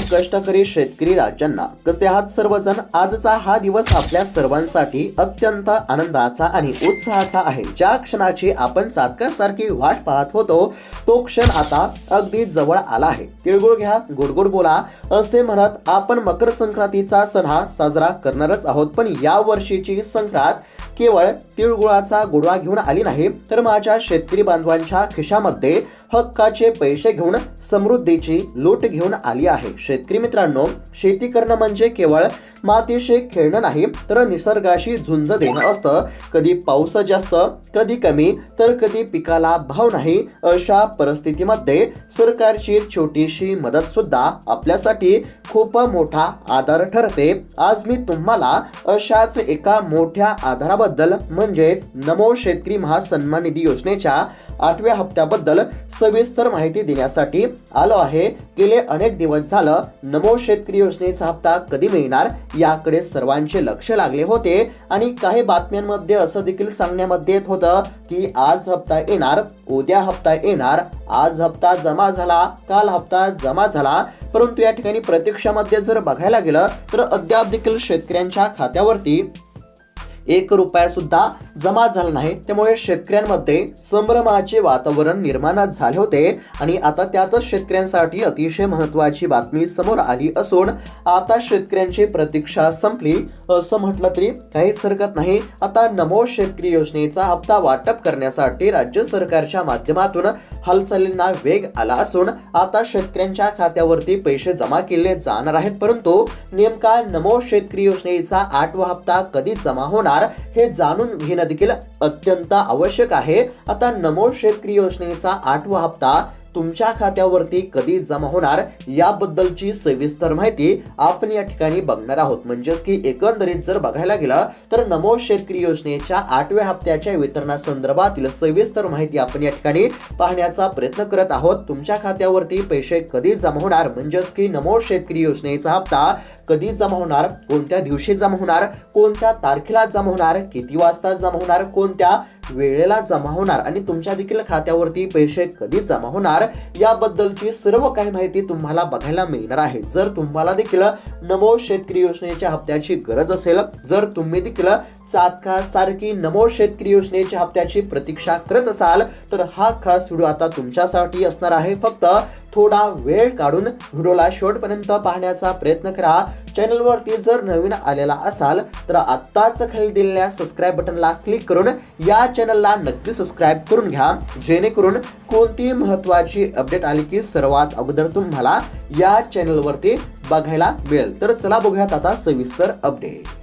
तमाम कष्टकरी शेतकरी राज्यांना कसे आहात सर्वजण? आजचा हा दिवस आपल्या सर्वांसाठी अत्यंत आनंदाचा आणि उत्साहाचा आहे. ज्या क्षणाची आपण चातकासारखी वाट पाहत होतो तो क्षण आता अगदी जवळ आला आहे. तिळगुळ घ्या गोडगोड बोला असे म्हणत आपण मकर संक्रांतीचा सण हा साजरा करणारच आहोत. पण या वर्षीची संक्रांत केवळ तिळगुळाचा गुडवा घेऊन आली नाही तर माझ्या शेतकरी बांधवांच्या खिशामध्ये हक्काचे पैसे घेऊन समृद्धीची लूट घेऊन आली आहे. शेतकरी मित्रांनो शेती करणं म्हणजे केवळ मातीशी खेळणं नाही तर निसर्गाशी झुंज देणं असतं. कधी पाऊस जास्त कधी कमी तर कधी पिकाला भाव नाही. अशा परिस्थितीमध्ये सरकारची छोटीशी मदत सुद्धा आपल्यासाठी खूप मोठा आधार ठरते. आज मी तुम्हाला अशाच एका मोठ्या आधाराबद्दल म्हणजेच नमो शेतकरी महासन्मान निधी योजनेच्या आठव्या हप्त्याबद्दल सविस्तर माहिती देण्यासाठी आलो आहे. गेले अनेक दिवस झालं नमो शेतकरी योजनेचा हप्ता कधी मिळणार याकडे सर्वांचे लक्ष लागले होते आणि काही बातम्यांमध्ये असं देखील सांगण्यामध्ये येत होतं की आज हप्ता येणार उद्या हप्ता येणार आज हप्ता जमा झाला काल हप्ता जमा झाला. परंतु या ठिकाणी प्रत्यक्षामध्ये जर बघायला गेलं तर अद्याप देखील शेतकऱ्यांच्या खात्यावरती एक रुपया सुद्धा जमा झाला नाही. त्यामुळे शेतकऱ्यांमध्ये संभ्रमाचे वातावरण निर्माण झाले होते. आणि आता त्यातच शेतकऱ्यांसाठी अतिशय महत्वाची बातमी समोर आली असून आता शेतकऱ्यांची प्रतीक्षा संपली. असं म्हटलं तरी काहीच हरकत नाही. आता नमो शेतकरी योजनेचा हप्ता वाटप करण्यासाठी राज्य सरकारच्या माध्यमातून हालचालींना वेग आला असून आता शेतकऱ्यांच्या खात्यावरती पैसे जमा केले जाणार आहेत. परंतु नेमका नमो शेतकरी योजनेचा आठवा हप्ता कधी जमा होणार? हे जाणून घेणं देखील अत्यंत आवश्यक आहे. आता नमो शेतकरी योजनेचा आठवा हप्ता तुमच्या खात्यावरती कधी जमा होणार याबद्दलची सविस्तर माहिती आपण या ठिकाणी बघणार आहोत. म्हणजेच की एकंदरीत जर बघायला गेलं तर नमो शेतकरी योजनेच्या आठव्या हप्त्याच्या वितरणासंदर्भातील सविस्तर माहिती आपण या ठिकाणी पाहण्याचा प्रयत्न करत आहोत. तुमच्या खात्यावरती पैसे कधी जमा होणार? म्हणजेच की नमो शेतकरी योजनेचा हप्ता कधी जमा होणार? कोणत्या दिवशी जमा होणार? कोणत्या तारखेला जमा होणार? किती वाजता जमा होणार? कोणत्या वेळेला जमा होणार? आणि तुमच्या देखील खात्यावरती पैसे कधी जमा होणार? याबद्दलची सर्व काही माहिती तुम्हाला बघायला मिळणार आहे. जर तुम्हाला देखील नमो शेतकरी योजनेच्या हप्त्याची गरज असेल जर तुम्ही देखील सारखी नमो शेतकरी योजनेच्या हप्त्याची प्रतीक्षा करत असाल तर हा खास व्हिडिओ आता तुमच्यासाठी असणार आहे. फक्त थोडा वेळ काढून व्हिडिओला शेवटपर्यंत पाहण्याचा प्रयत्न करा. चॅनलवरती जर नवीन आलेला असाल तर आत्ताच खाली दिलेल्या सबस्क्राईब बटनला क्लिक करून या चॅनलला नक्की सबस्क्राईब करून घ्या. जेणेकरून कोणती महत्त्वाची अपडेट आली की सर्वात अगोदर तुम्हाला या चॅनलवरती बघायला मिळेल. तर चला बघूयात आता सविस्तर अपडेट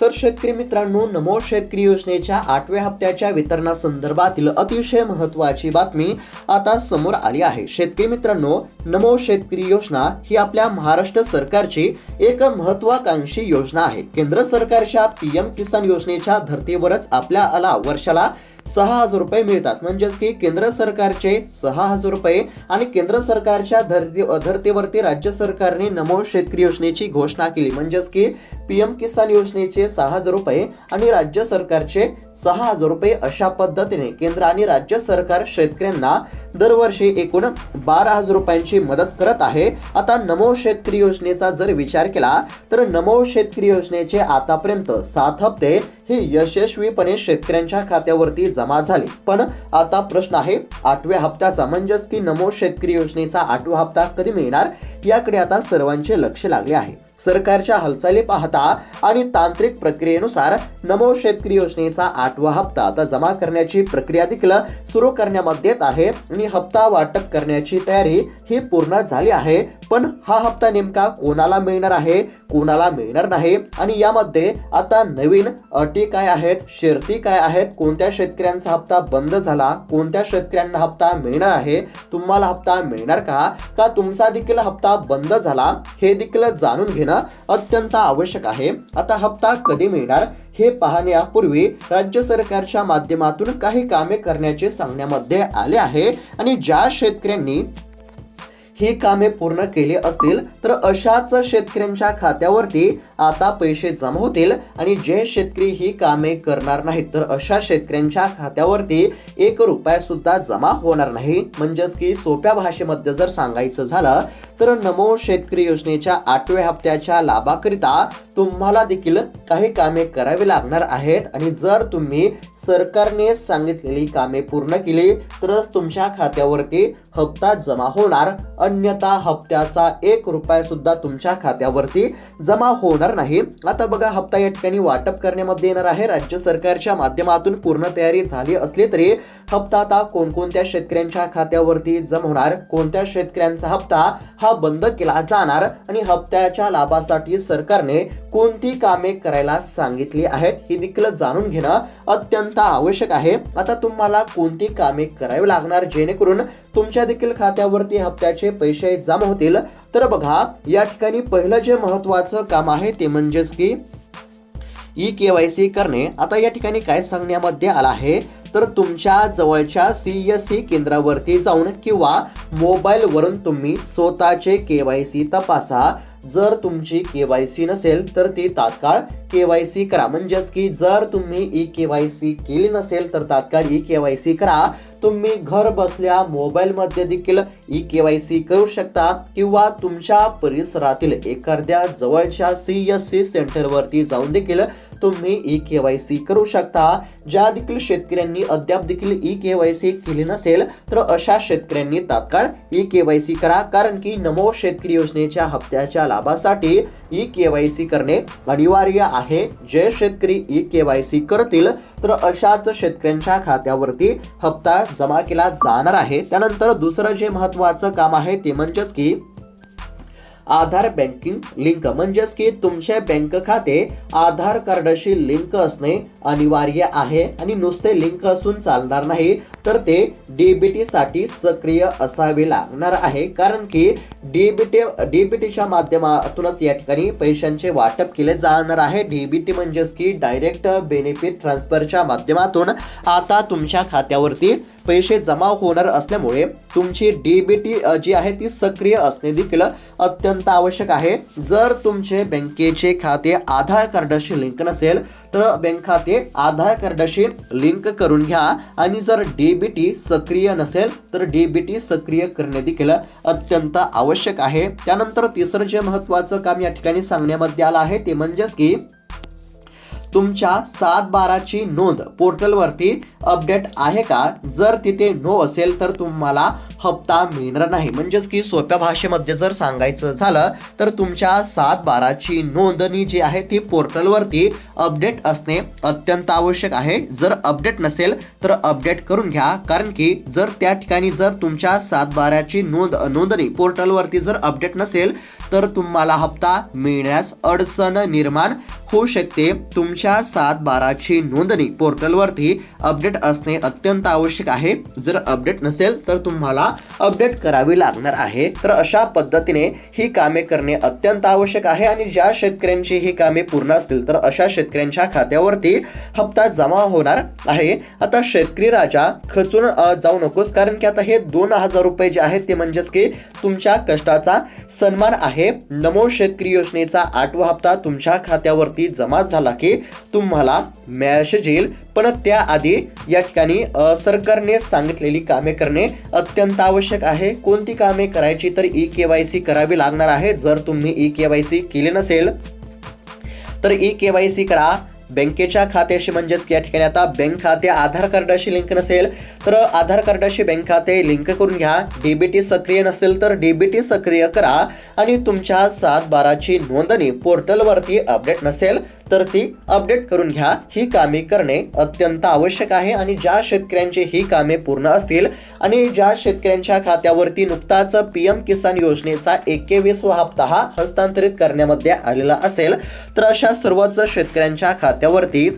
तर शेतकरी मित्रांनो नमो शेतकरी योजनेच्या आठव्या हप्त्याच्या वितरणासंदर्भातील अतिशय महत्वाची बातमी आता समोर आली आहे. शेतकरी मित्रांनो नमो शेतकरी योजना ही आपल्या महाराष्ट्र सरकारची एक महत्वाकांक्षी योजना आहे. केंद्र सरकारच्या पीएम किसान योजनेच्या धर्तीवरच आपल्याला वर्षाला सहा हजार रुपये मिळतात. म्हणजेच की केंद्र सरकारचे सहा हजार रुपये आणि केंद्र सरकारच्या धर्ती धर्तीवरती राज्य सरकारने नमो शेतकरी योजनेची घोषणा केली. म्हणजेच की पीएम किसान योजनेचे सहा हजार रुपये आणि राज्य सरकारचे सहा हजार रुपये अशा पद्धतीने केंद्र आणि राज्य सरकार शेतकऱ्यांना दरवर्षी एकूण बारा हजार रुपयांची मदत करत आहे. आता नमो शेतकरी योजनेचा जर विचार केला तर नमो शेतकरी योजनेचे आतापर्यंत सात हप्ते हे यशस्वीपणे शेतकऱ्यांच्या खात्यावरती जमा झाले. पण आता प्रश्न आहे आठव्या हप्त्याचा म्हणजेच की नमो शेतकरी योजनेचा आठवा हप्ता कधी मिळणार? याकडे आता सर्वांचे लक्ष लागले आहे. सरकारच्या हालचाली पाहता आणि तांत्रिक प्रक्रियेनुसार नमो शेतकरी योजनेचा आठवा हप्ता आता जमा करण्याची प्रक्रिया देखील सुरू करण्यामध्ये येत आहे आणि हप्ता वाटप करण्याची तयारी ही पूर्ण झाली आहे. पण हा हप्ता नेमका कोणाला मिळणार आहे? कोणाला मिळणार नाही? आणि यामध्ये आता नवीन अटी काय आहेत? शर्ती काय आहेत? कोणत्या शेतकऱ्यांचा हप्ता बंद झाला? कोणत्या शेतकऱ्यांना हप्ता मिळणार आहे? तुम्हाला हप्ता मिळणार का? का तुमचा देखील हप्ता बंद झाला? हे देखील जाणून घेणं अत्यंत आवश्यक आहे. आता हप्ता कधी मिळणार हे पाहण्यापूर्वी राज्य सरकारच्या माध्यमातून काही कामे करण्याचे सांगण्यामध्ये आले आहे आणि ज्या शेतकऱ्यांनी ही कामे पूर्ण केली असतील तर अशाच शेतकऱ्यांच्या खात्यावरती आता पैसे जमा होतील आणि जे शेतकरी ही कामे करणार नाहीत तर अशा शेतकऱ्यांच्या खात्यावरती एक रुपया सुद्धा जमा होणार नाही. म्हणजेच की सोप्या भाषेमध्ये जर सांगायचं झालं तर नमो शेतकरी योजनेच्या आठव्या हप्त्याच्या लाभाकरिता तुम्हाला देखील काही कामे करावी लागणार आहेत. आणि जर तुम्ही सरकारने सांगितलेली कामे पूर्ण केली तरच तुमच्या खात्यावरती हप्ता जमा होणार. अन्यथा हप्त्याचा एक रुपया सुद्धा तुमच्या खात्यावरती जमा होणार नाही. आता बघा हप्ता या ठिकाणी वाटप करण्यामध्ये येणार आहे. राज्य सरकारच्या माध्यमातून पूर्ण तयारी झाली असली तरी हप्ता आता कोणकोणत्या शेतकऱ्यांच्या खात्यावरती जमा होणार कोणत्या शेतकऱ्यांचा हप्ता हा बंद केला जाणार आणि हप्त्याच्या लाभासाठी सरकारने कोणती कामे करायला सांगितली आहेत हे देखील जाणून घेणं अत्यंत आवश्यक आहे. आता तुम्हाला कोणती कामे करावी लागणार जेणेकरून तुमच्या देखील खात्यावरती हप्त्याचे पैसे जमा होतील. तर बघा या ठिकाणी पहिलं जे महत्वाचं काम आहे ते म्हणजेच की ई के वाय सी करणे. आता या ठिकाणी काय सांगण्यामध्ये आलं आहे? तर तुमच्या जवळच्या सी एस सी केंद्रावरती जाऊन किंवा मोबाईलवरून तुम्ही स्वतःचे के वाय सी तपासा. जर तुमची के वाय सी नसेल तर ती तात्काळ के वाय सी करा. म्हणजेच की जर तुम्ही ई के वाय सी केली नसेल तर तात्काळ ई के वाय सी करा. तुम्ही घर बसल्या मोबाईलमध्ये देखील ई के वाय सी करू शकता किंवा तुमच्या परिसरातील एखाद्या जवळच्या सी एस सी सेंटरवरती जाऊन देखील तुम्ही ई के वाय सी करू शकता. ज्या देखील शेतकऱ्यांनी अद्याप देखील ई के वाय सी केली नसेल तर अशा शेतकऱ्यांनी तात्काळ ई के वाय सी करा. कारण की नमो शेतकरी योजनेच्या हप्त्याच्या लाभासाठी ई के वाय सी करणे अनिवार्य आहे. जे शेतकरी ई के वाय सी करतील तर अशाच शेतकऱ्यांच्या खात्यावरती हप्ता जमा केला जाणार आहे. त्यानंतर दुसरं जे महत्वाचं काम आहे ते म्हणजेच की आधार बँकिंग लिंक. म्हणजेच की तुमचे बँक खाते आधार कार्डशी लिंक असणे अनिवार्य आहे आणि नुसते लिंक असून चालणार नाही तर ते डीबीटीसाठी सक्रिय असावे लागणार आहे. कारण की डीबीटी डीबीटीच्या माध्यमातूनच या ठिकाणी पैशांचे वाटप केले जाणार आहे. डीबीटी म्हणजेच की डायरेक्ट बेनिफिट ट्रान्सफरच्या माध्यमातून आता तुमच्या खात्यावरती पैसे जमा होणार असल्यामुळे तुमची डीबीटी जी आहे ती सक्रिय असणे देखील अत्यंत आवश्यक आहे. जर तुमचे बँकेचे खाते आधार कार्डाशी लिंक नसेल तर बँक खाते आधार कार्डाशी लिंक करून घ्या. आणि जर डीबीटी सक्रिय नसेल तर डीबीटी सक्रिय करणे देखील अत्यंत आवश्यक आहे. त्यानंतर तिसरं जे महत्वाचं काम या ठिकाणी सांगण्यामध्ये आलं आहे ते म्हणजेच की तुमच्या सात बाराची नोंद पोर्टलवरती अपडेट आहे का? जर तिथे नो असेल तर तुम्हाला हप्ता मिळणार नाही. म्हणजेच की सोप्या भाषेमध्ये जर सांगायचं झालं तर तुमच्या सात बाराची नोंदणी जी आहे ती पोर्टलवरती अपडेट असणे अत्यंत आवश्यक आहे. जर अपडेट नसेल तर अपडेट करून घ्या. कारण की जर त्या ठिकाणी जर तुमच्या सात बाराची नोंद नोंदणी पोर्टलवरती जर अपडेट नसेल तर तुम्हाला हप्ता मिळण्यास अडचण निर्माण होऊ शकते. तुमच्या सात बाराची नोंदणी पोर्टलवरती अपडेट असणे अत्यंत आवश्यक आहे. जर अपडेट नसेल तर तुम्हाला अपडेट करावी लागणार आहे. तर अशा पद्धतीने ही कामे करणे अत्यंत आवश्यक आहे आणि ज्या शेतकऱ्यांची ही कामे पूर्ण असतील तर अशा शेतकऱ्यांच्या खात्यावरती हप्ता जमा होणार आहे. आता शेतकरी राजा खचून जाऊ नकोस कारण की आता हे दोन हजार रुपये जे आहेत ते म्हणजेच की तुमच्या कष्टाचा सन्मान आहे. नमो शेतकरी योजनेचा आठवा हप्ता तुमच्या खात्यावरती जमा झाला की तुम्हाला मॅसेज येईल पण त्याआधी या ठिकाणी सरकारने सांगितलेली कामे करणे अत्यंत आवश्यक आहे. कोणती कामे करायची तर ई के वाय सी करावी लागणार आहे. जर तुम्ही ई के वाय सी केली नसेल तर ई के वाय सी करा. बँकेच्या खात्याशी म्हणजेच या ठिकाणी आता बँक खाते आधार कार्डाशी लिंक नसेल तर आधार कार्डाशी बँक खाते लिंक करून घ्या. डीबीटी सक्रिय नसेल तर डीबीटी सक्रिय करा. आणि तुमच्या सात बाराची नोंदणी पोर्टलवरती अपडेट नसेल तर ती अपडेट करून घ्या. ही कामे करणे अत्यंत आवश्यक आहे आणि ज्या शेतकऱ्यांची ही कामे पूर्ण असतील आणि ज्या शेतकऱ्यांच्या खात्यावरती नुकताच पी एम किसान योजनेचा एकेवीसवा हप्ता हा हस्तांतरित करण्यामध्ये आलेला असेल तर अशा सर्वच शेतकऱ्यांच्या खात्यावरती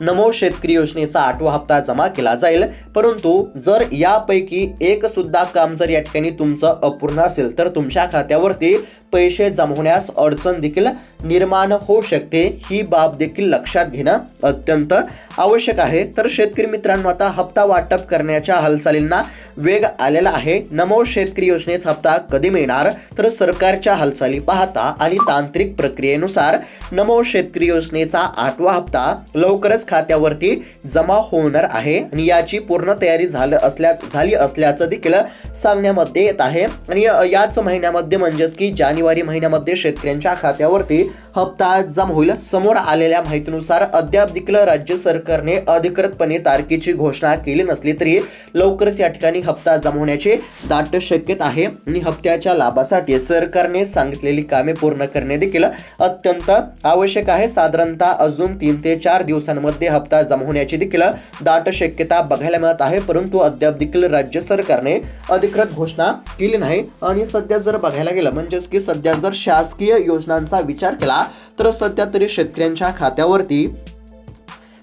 नमो शेतकरी योजनेचा आठवा हप्ता जमा केला जाईल. परंतु जर यापैकी एक सुद्धा काम जर या ठिकाणी तुमचं अपूर्ण असेल तर तुमच्या खात्यावरती पैसे जमवण्यास अडचण देखील निर्माण होऊ शकते. ही बाब देखील लक्षात घेणं अत्यंत आवश्यक आहे. तर शेतकरी मित्रांनो आता हप्ता वाटप करण्याच्या हालचालींना वेग आलेला आहे. नमो शेतकरी योजनेचा हप्ता कधी मिळणार? तर सरकारच्या हालचाली पाहता आणि तांत्रिक प्रक्रियेनुसार नमो शेतकरी योजनेचा आठवा हप्ता लवकरच खात्यावरती जमा होणार आहे आणि याची पूर्ण तयारी झालं असल्याच झाली असल्याचं देखील सांगण्यामध्ये येत आहे. आणि याच महिन्यामध्ये म्हणजेच की जानेवारी महिन्यामध्ये शेतकऱ्यांच्या खात्यावरती हप्ता जमा होईल. समोर आलेल्या माहितीनुसार अद्याप देखील राज्य सरकारने अधिकृतपणे तारखेची घोषणा केली नसली तरी लवकरच या ठिकाणी हप्ता जमा होण्याची दाट शक्यता आहे. आणि हप्त्याच्या लाभासाठी सरकारने सांगितलेली कामे पूर्ण करणे देखील अत्यंत आवश्यक आहे. साधारणतः अजून तीन ते चार दिवसांमध्ये हप्ता जमा होण्याची देखील दाट शक्यता बघायला मिळत आहे. परंतु अद्याप देखील राज्य सरकारने अधिकृत घोषणा केली नाही. आणि सध्या जर बघायला गेलं म्हणजेच की सध्या जर शासकीय योजनांचा विचार केला तर सध्या तरी शेतकऱ्यांच्या खात्यावरती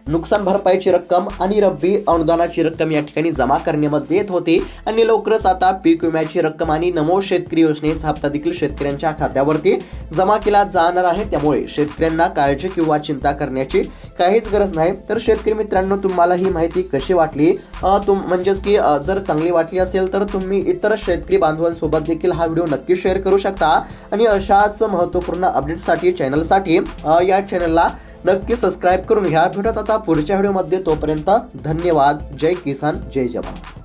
नुकसान भरपाईची रक्कम आणि रब्बी अनुदानाची रक्कम या ठिकाणी जमा करण्यामध्ये येत होती. आणि लवकरच आता पीक विम्याची रक्कम आणि नमो शेतकरी योजनेचा हप्ता देखील शेतकऱ्यांच्या खात्यावरती जमा केला जाणार आहे. त्यामुळे शेतकऱ्यांना काळजी किंवा चिंता करण्याची काहीच गरज नाही. तर शेतकरी मित्रांनो तुम्हाला ही माहिती कशी वाटली? तुम म्हणजेच की जर चांगली वाटली असेल तर तुम्ही इतर शेतकरी बांधवांसोबत देखील हा व्हिडिओ नक्की शेअर करू शकता. आणि अशाच महत्त्वपूर्ण अपडेटसाठी चॅनलसाठी या चॅनलला नक्की सबस्क्राईब करून घ्या. भेटत आता पुढच्या व्हिडिओमध्ये तोपर्यंत धन्यवाद. जय किसान. जय जवान.